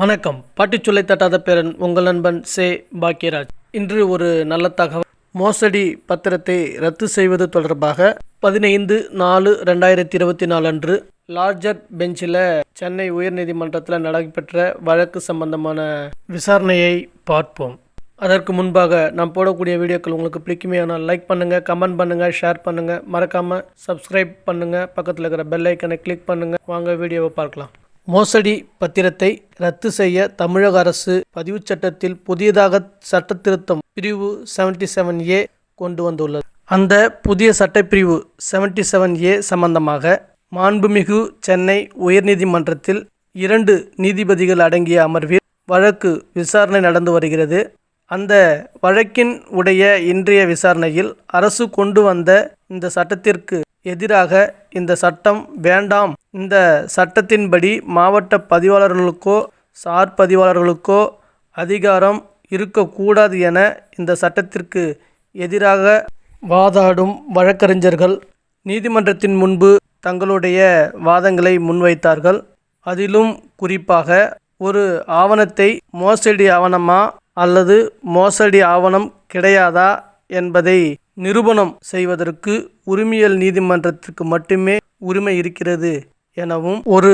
வணக்கம். பாட்டிச்சொல்லை தட்டாத பேரன் உங்கள் நண்பன் சே பாக்கியராஜ். இன்று ஒரு நல்ல தகவல். மோசடி பத்திரத்தை ரத்து செய்வது தொடர்பாக பதினைந்து நாலு ரெண்டாயிரத்தி இருபத்தி நாலு அன்று லார்ஜர் பெஞ்சில் சென்னை உயர்நீதிமன்றத்தில் நடைபெற்ற வழக்கு சம்பந்தமான விசாரணையை பார்ப்போம். அதற்கு முன்பாக நான் போடக்கூடிய வீடியோக்கள் உங்களுக்கு பிடிக்குமே ஆனால் லைக் பண்ணுங்கள் கமெண்ட் பண்ணுங்கள் ஷேர் பண்ணுங்கள் மறக்காமல் சப்ஸ்கிரைப் பண்ணுங்கள் பக்கத்தில் இருக்கிற பெல் ஐக்கனை கிளிக் பண்ணுங்கள் வாங்க வீடியோவை பார்க்கலாம். மோசடி பத்திரத்தை ரத்து செய்ய தமிழக அரசு பதிவுச் சட்டத்தில் புதியதாக சட்டத்திருத்தம் பிரிவு செவன்டி செவன் ஏ கொண்டு வந்துள்ளது. அந்த புதிய சட்டப்பிரிவு செவன்டி செவன் ஏ சம்பந்தமாக மாண்புமிகு சென்னை உயர்நீதிமன்றத்தில் இரண்டு நீதிபதிகள் அடங்கிய அமர்வில் வழக்கு விசாரணை நடந்து வருகிறது. அந்த வழக்கின் உடைய இன்றைய விசாரணையில் அரசு கொண்டு வந்த இந்த சட்டத்திற்கு எதிராக இந்த சட்டம் வேண்டாம். இந்த சட்டத்தின்படி மாவட்ட பதிவாளர்களுக்கோ சார் பதிவாளர்களுக்கோ அதிகாரம் இருக்கக்கூடாது என இந்த சட்டத்திற்கு எதிராக வாதாடும் வழக்கறிஞர்கள் நீதிமன்றத்தின் முன்பு தங்களுடைய வாதங்களை முன்வைத்தார்கள். அதிலும் குறிப்பாக ஒரு ஆவணத்தை மோசடி ஆவணமா அல்லது மோசடி ஆவணம் கிடையாதா என்பதை நிரூபணம் செய்வதற்கு உரிமையல் நீதிமன்றத்திற்கு மட்டுமே உரிமை இருக்கிறது எனவும் ஒரு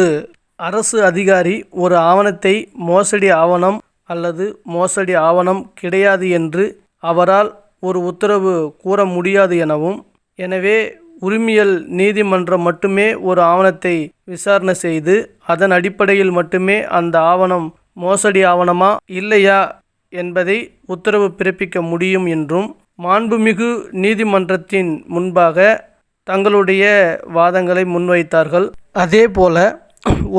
அரசு அதிகாரி ஒரு ஆவணத்தை மோசடி ஆவணம் அல்லது மோசடி ஆவணம் கிடையாது என்று அவரால் ஒரு உத்தரவு கூற முடியாது எனவும் எனவே உரிமையல் நீதிமன்றம் மட்டுமே ஒரு ஆவணத்தை விசாரணை செய்து அதன் அடிப்படையில் மட்டுமே அந்த ஆவணம் மோசடி ஆவணமா இல்லையா என்பதை உத்தரவு பிறப்பிக்க முடியும் என்றும் மாண்புமிகு நீதிமன்றத்தின் முன்பாக தங்களுடைய வாதங்களை முன்வைத்தார்கள். அதே போல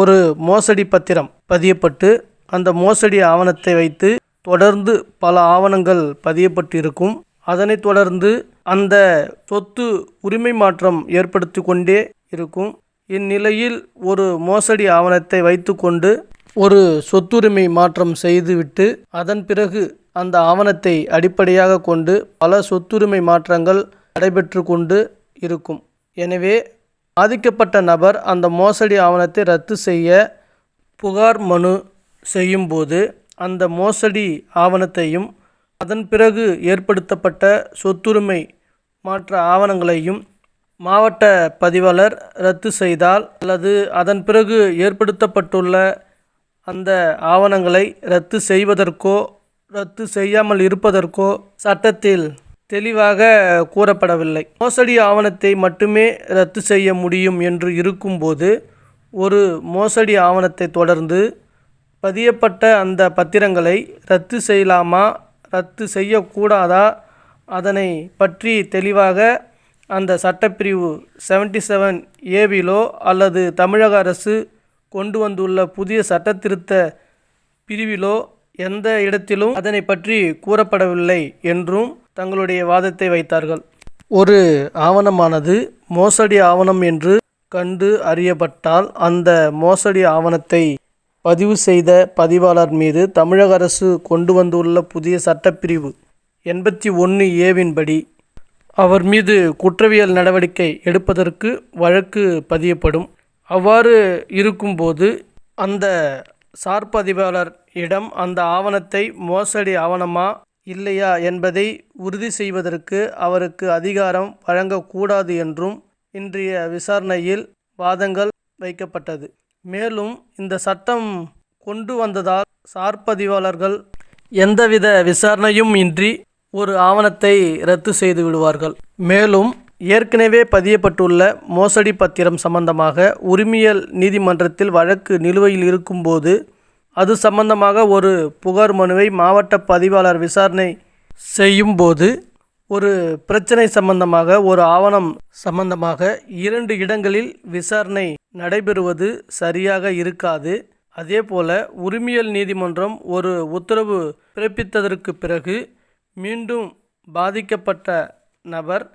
ஒரு மோசடி பத்திரம் பதியப்பட்டு அந்த மோசடி ஆவணத்தை வைத்து தொடர்ந்து பல ஆவணங்கள் பதியப்பட்டு இருக்கும் அதனைத் தொடர்ந்து அந்த சொத்து உரிமை மாற்றம் ஏற்படுத்தி கொண்டே இருக்கும். இந்நிலையில் ஒரு மோசடி ஆவணத்தை வைத்துக்கொண்டு ஒரு சொத்துரிமை மாற்றம் செய்துவிட்டு அதன் பிறகு அந்த ஆவணத்தை அடிப்படையாக கொண்டு பல சொத்துரிமை மாற்றங்கள் நடைபெற்று கொண்டு இருக்கும். எனவே பாதிக்கப்பட்ட நபர் அந்த மோசடி ஆவணத்தை ரத்து செய்ய புகார் மனு செய்யும்போது அந்த மோசடி ஆவணத்தையும் அதன் பிறகு ஏற்படுத்தப்பட்ட சொத்துரிமை மாற்ற ஆவணங்களையும் மாவட்ட பதிவாளர் ரத்து செய்தால் அல்லது அதன் பிறகு ஏற்படுத்தப்பட்டுள்ள அந்த ஆவணங்களை ரத்து செய்வதற்கோ ரத்து செய்யாமல் இருப்பதற்கோ சட்டத்தில் தெளிவாக கூறப்படவில்லை. மோசடி ஆவணத்தை மட்டுமே ரத்து செய்ய முடியும் என்று இருக்கும்போது ஒரு மோசடி ஆவணத்தை தொடர்ந்து பதியப்பட்ட அந்த பத்திரங்களை ரத்து செய்யலாமா ரத்து செய்யக்கூடாதா அதனை பற்றி தெளிவாக அந்த சட்டப்பிரிவு செவன்டி செவன் ஏவிலோ அல்லது தமிழக அரசு கொண்டு வந்துள்ள புதிய சட்டத்திருத்த பிரிவிலோ எந்த இடத்திலும் அதனை பற்றி கூறப்படவில்லை என்றும் தங்களுடைய வாதத்தை வைத்தார்கள். ஒரு ஆவணமானது மோசடி ஆவணம் என்று கண்டு அறியப்பட்டால் அந்த மோசடி ஆவணத்தை பதிவு செய்த பதிவாளர் மீது தமிழக அரசு கொண்டு வந்துள்ள புதிய சட்டப்பிரிவு எண்பத்தி ஒன்று ஏவின்படி அவர் மீது குற்றவியல் நடவடிக்கை எடுப்பதற்கு வழக்கு பதியப்படும். அவ்வாறு இருக்கும்போது அந்த சார்பதிவாளர் இடம் அந்த ஆவணத்தை மோசடி ஆவணமா இல்லையா என்பதை உறுதி செய்வதற்கு அவருக்கு அதிகாரம் வழங்கக்கூடாது என்றும் இன்றைய விசாரணையில் வாதங்கள் வைக்கப்பட்டது. மேலும் இந்த சட்டம் கொண்டு வந்ததால் சார்பதிவாளர்கள் எந்தவித விசாரணையும் இன்றி ஒரு ஆவணத்தை ரத்து செய்து விடுவார்கள். மேலும் ஏற்கனவே பதியப்பட்டுள்ள மோசடி பத்திரம் சம்பந்தமாக உரிமையல் நீதிமன்றத்தில் வழக்கு நிலுவையில் இருக்கும்போது அது சம்பந்தமாக ஒரு புகார் மனுவை மாவட்ட பதிவாளர் விசாரணை செய்யும்போது ஒரு பிரச்சனை சம்பந்தமாக ஒரு ஆவணம் சம்பந்தமாக இரண்டு இடங்களில் விசாரணை நடைபெறுவது சரியாக இருக்காது. அதேபோல உரிமையல் நீதிமன்றம் ஒரு உத்தரவு பிறப்பித்ததற்கு பிறகு மீண்டும் பாதிக்கப்பட்ட நபர்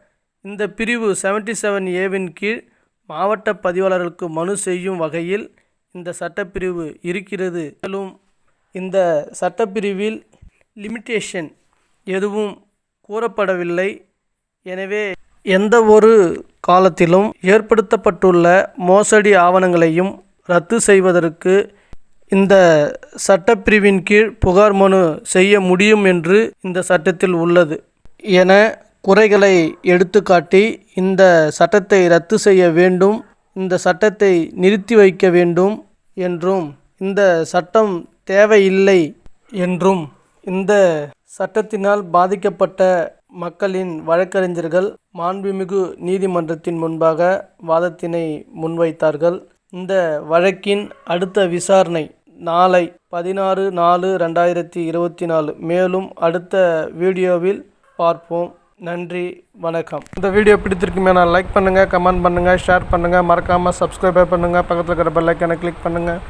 இந்த பிரிவு செவன்டி செவன் ஏவின் கீழ் மாவட்ட பதிவாளர்களுக்கு மனு செய்யும் வகையில் இந்த சட்டப்பிரிவு இருக்கிறது. மேலும் இந்த சட்டப்பிரிவில் லிமிட்டேஷன் எதுவும் கூறப்படவில்லை. எனவே எந்த ஒரு காலத்திலும் ஏற்படுத்தப்பட்டுள்ள மோசடி ஆவணங்களையும் ரத்து செய்வதற்கு இந்த சட்டப்பிரிவின் கீழ் புகார் மனு செய்ய முடியும் என்று இந்த சட்டத்தில் உள்ளது. என குறைகளை எடுத்துக்காட்டி இந்த சட்டத்தை ரத்து செய்ய வேண்டும். இந்த சட்டத்தை நிறுத்தி வைக்க வேண்டும். என்றும் இந்த சட்டம் தேவையில்லை என்றும் இந்த சட்டத்தினால் பாதிக்கப்பட்ட மக்களின் வழக்கறிஞர்கள் மாண்புமிகு நீதிமன்றத்தின் முன்பாக வாதத்தினை முன்வைத்தார்கள். இந்த வழக்கின் அடுத்த விசாரணை நாளை பதினாறு நாலு ரெண்டாயிரத்தி இருபத்தி நாலு. மேலும் அடுத்த வீடியோவில் பார்ப்போம். நன்றி வணக்கம். இந்த வீடியோ பிடித்திருக்குமே நான் லைக் பண்ணுங்கள் கமெண்ட் பண்ணுங்கள் ஷேர் பண்ணுங்கள் மறக்காமல் சப்ஸ்கிரைப் பண்ணுங்கள் பக்கத்தில் இருக்கிற பெல் ஐக்கானை கிளிக் பண்ணுங்கள்